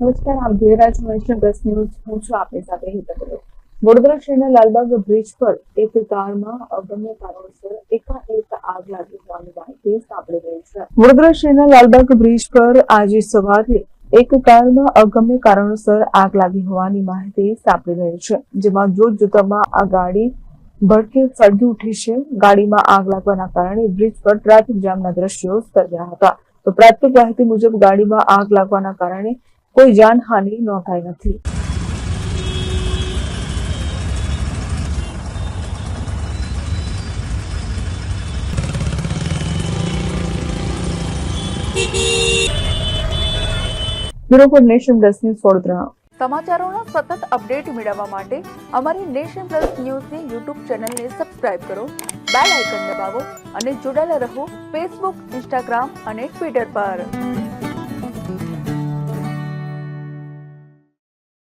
નમસ્કાર આપ જોઈ નેશનલ પ્લસ ન્યૂઝ. હું છું આપની સાથે હિતા પટેલ વડોદરા શહેરના લાલબાગ બ્રિજ પર એક કારમાં અગમ્ય કારણોસર એકાએક આગ લાગી હોવાની માહિતી સાંપડી રહી છે. વડોદરા શહેરના લાલબાગ બ્રિજ પર આજે સવારે એક કારમાં અગમ્ય કારણોસર આગ લાગી હોવાની માહિતી સાંપડી રહી છે, જેમાં જોત જોતામાં આ ગાડી ભડકે સળગી ઉઠી છે. ગાડીમાં આગ લાગવાના કારણે બ્રિજ પર ટ્રાફિક જામના દ્રશ્યો સર્જાયા હતા. તો પ્રાથમિક માહિતી મુજબ ગાડીમાં આગ લાગવાના કારણે કોઈ જાનહાનિ નોંધાઈ નથી. Bureau nation plus news Vadodara સમાચારોના સતત અપડેટ મેળવવા માટે અમારી નેશન પ્લસ ન્યૂઝની યુટ્યુબ ચેનલને સબસ્ક્રાઇબ કરો, બેલ આઇકન દબાવો અને જોડાયેલા રહો ફેસબુક, ઇન્સ્ટાગ્રામ અને ટ્વિટર પર.